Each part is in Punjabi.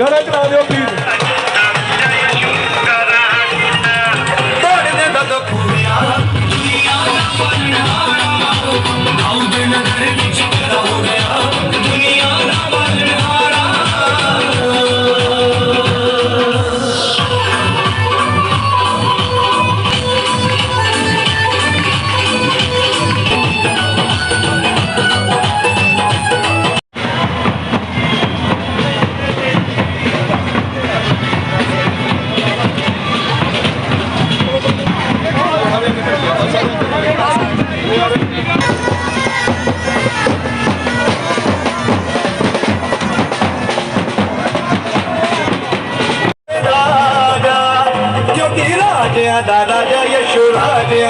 Galera, meu filho. दादा जय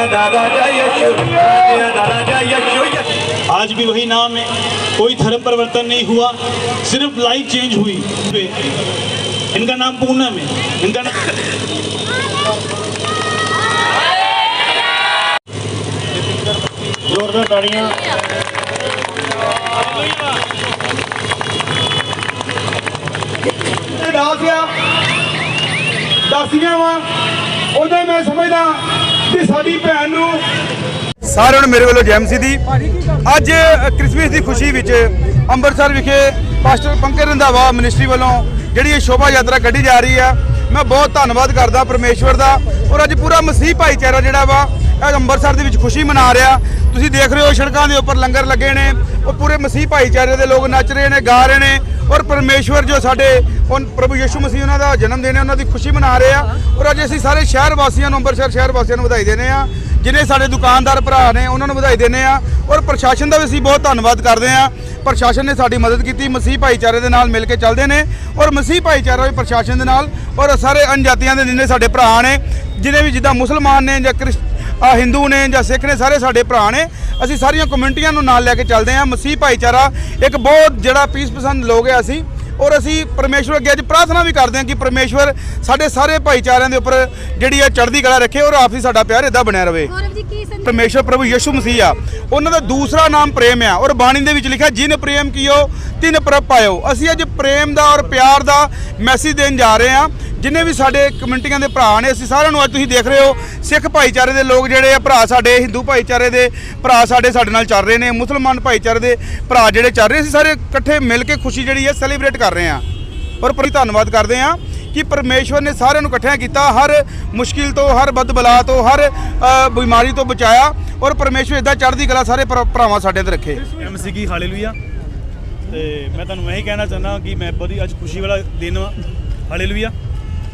दादा जय आज भी वही नाम है, कोई धर्म परिवर्तन नहीं हुआ, सिर्फ़ लाइफ चेंज हुई। इनका नाम पूनम है, इनका नाम जोरदार ताड़ियाँ दासियाँ ਉਹਦੇ ਮੈਂ ਸਮਝਦਾ ਕਿ ਸਾਡੀ ਭੈਣ ਨੂੰ ਸਾਰਿਆਂ ਨੂੰ ਮੇਰੇ ਵੱਲੋਂ ਜੈ ਮਸੀਹ ਦੀ। ਅੱਜ ਕ੍ਰਿਸਮਸ ਦੀ ਖੁਸ਼ੀ ਵਿੱਚ ਅੰਮ੍ਰਿਤਸਰ ਵਿਖੇ ਪਾਸਟਰ ਪੰਕਜ ਰੰਧਾਵਾ ਮਿਨਿਸਟਰੀ ਵੱਲੋਂ ਜਿਹੜੀ ਇਹ ਸ਼ੋਭਾ ਯਾਤਰਾ ਕੱਢੀ ਜਾ ਰਹੀ ਹੈ ਮੈਂ ਬਹੁਤ ਧੰਨਵਾਦ ਕਰਦਾ ਪਰਮੇਸ਼ਵਰ ਦਾ ਔਰ ਅੱਜ ਪੂਰਾ ਮਸੀਹ ਭਾਈਚਾਰਾ ਜਿਹੜਾ ਵਾ, ਇਹ ਅੰਮ੍ਰਿਤਸਰ ਦੇ ਵਿੱਚ ਖੁਸ਼ੀ ਮਨਾ ਰਿਹਾ। ਤੁਸੀਂ ਦੇਖ ਰਹੇ ਹੋ ਸੜਕਾਂ ਦੇ ਉੱਪਰ ਲੰਗਰ ਲੱਗੇ ਨੇ, ਉਹ ਪੂਰੇ ਮਸੀਹ ਭਾਈਚਾਰੇ ਦੇ ਲੋਕ ਨੱਚ ਰਹੇ ਨੇ, ਗਾ ਰਹੇ ਨੇ ਔਰ ਪਰਮੇਸ਼ਵਰ ਜੋ ਸਾਡੇ ਉਹ ਪ੍ਰਭੂ ਯਿਸੂ ਮਸੀਹ ਉਹਨਾਂ ਦਾ ਜਨਮ ਦਿਨ ਹੈ, ਉਹਨਾਂ ਦੀ ਖੁਸ਼ੀ ਮਨਾ ਰਹੇ ਆ। ਔਰ ਅੱਜ ਅਸੀਂ ਸਾਰੇ ਸ਼ਹਿਰ ਵਾਸੀਆਂ ਨੂੰ ਅੰਮ੍ਰਿਤਸਰ ਸ਼ਹਿਰ ਵਾਸੀਆਂ ਨੂੰ ਵਧਾਈ ਦਿੰਦੇ ਆ। ਜਿਨੇ ਸਾਡੇ ਦੁਕਾਨਦਾਰ ਭਰਾ ਨੇ, ਉਹਨਾਂ ਨੂੰ ਵਧਾਈ ਦਿੰਦੇ ਆ। ਔਰ ਪ੍ਰਸ਼ਾਸਨ ਦਾ ਵੀ ਅਸੀਂ ਬਹੁਤ ਧੰਨਵਾਦ ਕਰਦੇ ਆ। ਪ੍ਰਸ਼ਾਸਨ ਨੇ ਸਾਡੀ ਮਦਦ ਕੀਤੀ, ਮਸੀਹ ਭਾਈਚਾਰੇ ਦੇ ਨਾਲ ਮਿਲ ਕੇ ਚੱਲਦੇ ਨੇ। ਔਰ ਮਸੀਹ ਭਾਈਚਾਰਾ ਵੀ ਪ੍ਰਸ਼ਾਸਨ ਦੇ ਨਾਲ, ਔਰ ਸਾਰੇ ਅਣਜਾਤੀਆਂ ਦੇ ਜਿੰਨੇ ਸਾਡੇ ਭਰਾ ਨੇ, ਜਿਨੇ ਵੀ ਜਿੱਦਾਂ ਮੁਸਲਮਾਨ ਨੇ ਜਾਂ ਕ੍ਰਿਸ, ਆ ਹਿੰਦੂ ਨੇ ਜਾਂ ਸਿੱਖ ਨੇ, ਸਾਰੇ ਸਾਡੇ ਭਰਾ ਨੇ, ਅਸੀਂ ਸਾਰੀਆਂ ਕਮਿਊਨਿਟੀਆਂ ਨੂੰ ਨਾਲ ਲੈ ਕੇ ਚੱਲਦੇ ਹਾਂ ਮਸੀਹ ਭਾਈਚਾਰਾ ਇੱਕ ਬਹੁਤ ਜਿਹੜਾ ਪੀਸ ਪਸੰਦ ਲੋਕ ਹੈ ਅਸੀਂ ਔਰ ਅਸੀਂ ਪਰਮੇਸ਼ਵਰ ਅੱਗੇ ਅੱਜ ਪ੍ਰਾਰਥਨਾ ਵੀ ਕਰਦੇ ਹਾਂ ਕਿ ਪਰਮੇਸ਼ਵਰ ਸਾਡੇ ਸਾਰੇ ਭਾਈਚਾਰਿਆਂ ਦੇ ਉੱਪਰ ਜਿਹੜੀ ਹੈ ਚੜ੍ਹਦੀ ਕਲਾ ਰੱਖੇ ਔਰ ਆਪਸੀ ਸਾਡਾ ਪਿਆਰ ਇਦਾਂ ਬਣਿਆ ਰਵੇ। ਸੰਦੇਸ਼ ਪਰਮੇਸ਼ਵਰ ਪ੍ਰਭੂ ਯਿਸੂ ਮਸੀਹ ਆ। ਉਹਨਾਂ ਦਾ ਦੂਸਰਾ ਨਾਮ ਪ੍ਰੇਮ ਆ ਔਰ ਬਾਣੀ ਦੇ ਵਿੱਚ ਲਿਖਿਆ ਜਿਨ ਪ੍ਰੇਮ ਕੀਓ ਤਿਨ ਪ੍ਰਭ ਪਾਇਓ ਅਸੀਂ ਅੱਜ ਪ੍ਰੇਮ ਦਾ ਔਰ ਪਿਆਰ ਦਾ ਮੈਸੇਜ ਦੇਣ ਜਾ ਰਹੇ ਹਾਂ। ਜਿੰਨੇ ਵੀ ਸਾਡੇ ਕਮਿਊਨਿਟੀਆਂ ਦੇ ਭਰਾ ਨੇ, ਅਸੀਂ ਸਾਰਿਆਂ ਨੂੰ ਅੱਜ ਤੁਸੀਂ ਦੇਖ ਰਹੇ ਹੋ, ਸਿੱਖ ਭਾਈਚਾਰੇ ਦੇ ਲੋਕ ਜਿਹੜੇ ਆ, ਭਰਾ ਸਾਡੇ, ਹਿੰਦੂ ਭਾਈਚਾਰੇ ਦੇ, ਭਰਾ ਸਾਡੇ ਸਾਡੇ ਨਾਲ ਚੱਲ ਰਹੇ ਨੇ, ਮੁਸਲਮਾਨ ਭਾਈਚਾਰੇ ਦੇ ਭਰਾ ਜਿਹੜੇ ਚੱਲ ਰਹੇ, ਅਸੀਂ ਸਾਰੇ ਇਕੱਠੇ ਮਿਲ ਕੇ ਖੁਸ਼ੀ ਜਿਹੜੀ ਹੈ ਸੈਲੀਬ੍ਰੇਟ ਕਰ ਰਹੇ ਹਾਂ। ਔਰ ਬੜੀ ਧੰਨਵਾਦ ਕਰਦੇ ਹਾਂ ਕਿ ਪਰਮੇਸ਼ਵਰ ਨੇ ਸਾਰਿਆਂ ਨੂੰ ਇਕੱਠਿਆਂ ਕੀਤਾ, ਹਰ ਮੁਸ਼ਕਿਲ ਤੋਂ, ਹਰ ਬਦਬਲਾ ਤੋਂ, ਹਰ ਬਿਮਾਰੀ ਤੋਂ ਬਚਾਇਆ ਔਰ ਪਰਮੇਸ਼ਵਰ ਇਦਾਂ ਚੜ੍ਹਦੀ ਕਲਾ ਸਾਰੇ ਭਰਾਵਾਂ ਸਾਡੇ ਤੇ ਰੱਖੇ। ਐਮਸੀ ਕੀ ਹਾਲੇਲੂਇਆ। ਤੇ ਮੈਂ ਤੁਹਾਨੂੰ ਇਹੀ ਕਹਿਣਾ ਚਾਹੁੰਦਾ ਕਿ ਮੈਂ ਬੜੀ ਅੱਜ ਖੁਸ਼ੀ ਵਾਲਾ ਦਿਨ ਵਾ। ਹਾਲੇਲੂਇਆ।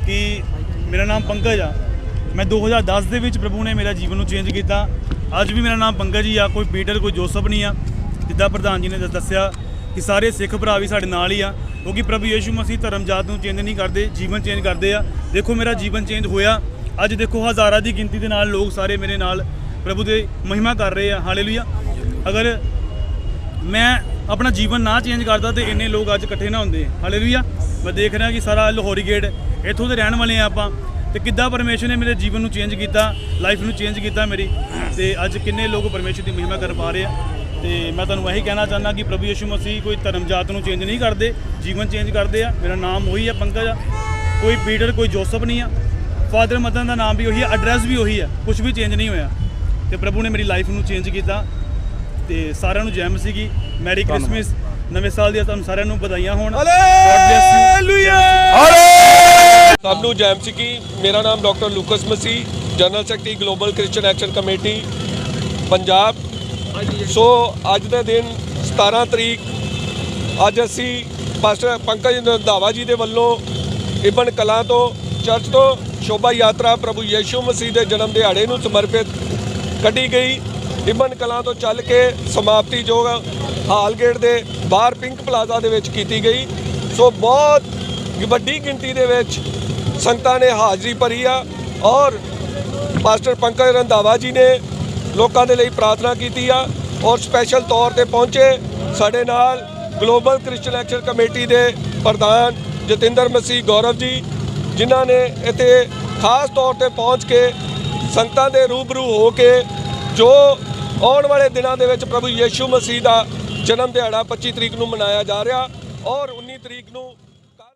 ਕਿ ਮੇਰਾ ਨਾਮ ਪੰਕਜ ਆ। ਮੈਂ 2010 ਦੇ ਵਿੱਚ ਪ੍ਰਭੂ ਨੇ ਮੇਰਾ ਜੀਵਨ ਨੂੰ ਚੇਂਜ ਕੀਤਾ। ਅੱਜ ਵੀ ਮੇਰਾ ਨਾਮ ਪੰਕਜ ਹੀ ਆ, ਕੋਈ ਪੀਟਰ ਕੋਈ ਜੋਸਫ ਨਹੀਂ ਆ। ਜਿੱਦਾਂ ਪ੍ਰਧਾਨ ਜੀ ਨੇ ਦ- ਦੱਸਿਆ ਕਿ ਸਾਰੇ ਸਿੱਖ ਭਰਾ ਵੀ ਸਾਡੇ ਨਾਲ ਹੀ ਆ, ਕਿਉਂਕਿ ਪ੍ਰਭੂ ਯੇਸ਼ੂ ਮਸੀਹ ਧਰਮ ਜਾਤ ਨੂੰ ਚੇਂਜ ਨਹੀਂ ਕਰਦੇ, ਜੀਵਨ ਚੇਂਜ ਕਰਦੇ ਆ। ਦੇਖੋ ਮੇਰਾ ਜੀਵਨ ਚੇਂਜ ਹੋਇਆ। ਅੱਜ ਦੇਖੋ ਹਜ਼ਾਰਾਂ ਦੀ ਗਿਣਤੀ ਦੇ ਨਾਲ ਲੋਕ ਸਾਰੇ ਮੇਰੇ ਨਾਲ ਪ੍ਰਭੂ ਦੇ ਮਹਿਮਾ ਕਰ ਰਹੇ ਆ। ਹਾਲੇਲੂਇਆ ਅਗਰ ਮੈਂ ਆਪਣਾ ਜੀਵਨ ਨਾ ਚੇਂਜ ਕਰਦਾ ਤੇ ਇੰਨੇ ਲੋਕ ਅੱਜ ਇਕੱਠੇ ਨਾ ਹੁੰਦੇ। ਹਾਲੇਲੂਇਆ ਮੈਂ ਦੇਖ ਰਿਹਾ ਕਿ ਸਾਰਾ ਲਾਹੌਰੀ ਗੇਟ ਇੱਥੋਂ ਦੇ ਰਹਿਣ ਵਾਲੇ ਆ ਆਪਾਂ। ਤੇ ਕਿੱਦਾਂ ਪਰਮੇਸ਼ਰ ਨੇ ਮੇਰੇ ਜੀਵਨ ਨੂੰ ਚੇਂਜ ਕੀਤਾ ਲਾਈਫ ਨੂੰ ਚੇਂਜ ਕੀਤਾ ਮੇਰੀ। ਤੇ ਅੱਜ ਕਿੰਨੇ ਲੋਕ ਪਰਮੇਸ਼ਰ ਦੀ ਮਹਿਮਾ ਕਰ ਪਾ ਰਹੇ ਆ। ਤੇ ਮੈਂ ਤੁਹਾਨੂੰ ਇਹੀ ਕਹਿਣਾ ਚਾਹੁੰਦਾ ਕਿ ਪ੍ਰਭੂ ਯਿਸੂ ਮਸੀਹ ਕੋਈ ਧਰਮ ਜਾਤ ਨੂੰ ਚੇਂਜ ਨਹੀਂ ਕਰਦੇ ਜੀਵਨ ਚੇਂਜ ਕਰਦੇ ਆ। ਮੇਰਾ ਨਾਮ ਉਹੀ ਆ ਪੰਕਜ ਆ। ਕੋਈ ਪੀਟਰ ਕੋਈ ਜੋਸਫ ਨਹੀਂ ਆ। ਫਾਦਰ ਮਦਨ ਦਾ ਨਾਮ ਵੀ ਉਹੀ ਆ ਐਡਰੈਸ ਵੀ ਉਹੀ ਆ। ਕੁਝ ਵੀ ਚੇਂਜ ਨਹੀਂ ਹੋਇਆ। ਤੇ ਪ੍ਰਭੂ ਨੇ ਮੇਰੀ ਲਾਈਫ ਨੂੰ ਚੇਂਜ ਕੀਤਾ। ਤੇ ਸਾਰਿਆਂ ਨੂੰ ਜੈ ਮਸੀਹ ਕੀ ਮੈਰੀ ਕ੍ਰਿਸਮਸ ਨਵੇਂ ਸਾਲ ਦੀਆਂ ਤੁਹਾਨੂੰ ਸਾਰਿਆਂ ਨੂੰ ਵਧਾਈਆਂ ਹੋਣ। ਹਾਲੇਲੂਇਆ ਸਭ ਨੂੰ ਜੈਮ ਸਿੱਕੀ ਮੇਰਾ ਨਾਮ doctor Lucas Masih, general secretary global Christian action committee, Punjab. So ਅੱਜ ਦਾ ਦਿਨ 17 ਤਰੀਕ, ਅੱਜ ਅਸੀਂ ਪਾਸਟਰ ਪੰਕਜ ਰੰਧਾਵਾ ਜੀ ਦੇ ਵੱਲੋਂ ਇਬਨ ਕਲਾਂ ਤੋਂ, ਚਰਚ ਤੋਂ ਸ਼ੋਭਾ ਯਾਤਰਾ ਪ੍ਰਭੂ ਯੀਸ਼ੂ ਮਸੀਹ ਦੇ ਜਨਮ ਦਿਹਾੜੇ ਨੂੰ ਸਮਰਪਿਤ ਕੱਢੀ ਗਈ। ਇਬਨ ਕਲਾਂ ਤੋਂ ਚੱਲ ਕੇ ਸਮਾਪਤੀ ਜੋ ਹਾਲ ਗੇਟ ਦੇ ਬਾਹਰ ਪਿੰਕ ਪਲਾਜ਼ਾ ਦੇ ਵਿੱਚ ਕੀਤੀ ਗਈ। ਸੋ ਬਹੁਤ ਵੱਡੀ ਗਿਣਤੀ ਦੇ ਵਿੱਚ ਸੰਗਤਾਂ ਨੇ ਹਾਜ਼ਰੀ ਭਰੀ ਆ ਔਰ ਪਾਸਟਰ ਪੰਕਜ ਰੰਧਾਵਾ ਜੀ ਨੇ ਲੋਕਾਂ ਦੇ ਲਈ ਪ੍ਰਾਰਥਨਾ ਕੀਤੀ ਆ ਔਰ ਸਪੈਸ਼ਲ ਤੌਰ ਤੇ ਪਹੁੰਚੇ ਸਾਡੇ ਨਾਲ ਗਲੋਬਲ ਕ੍ਰਿਸਚੀਅਨ ਐਕਸ਼ਨ ਕਮੇਟੀ ਦੇ ਪ੍ਰਧਾਨ ਜਤਿੰਦਰ ਮਸੀਹ ਗੌਰਵ ਜੀ, ਜਿਨ੍ਹਾਂ ਨੇ ਇੱਥੇ ਖਾਸ ਤੌਰ ਤੇ ਪਹੁੰਚ ਕੇ ਸੰਗਤਾਂ ਦੇ ਰੂਬਰੂ ਹੋ ਕੇ ਜੋ ਆਉਣ ਵਾਲੇ ਦਿਨਾਂ ਦੇ ਵਿੱਚ ਪ੍ਰਭੂ ਯੀਸ਼ੂ ਮਸੀਹ ਦਾ ਜਨਮ ਦਿਹਾੜਾ 25 ਤਰੀਕ ਨੂੰ ਮਨਾਇਆ ਜਾ ਰਿਹਾ ਔਰ 19 ਤਰੀਕ ਨੂੰ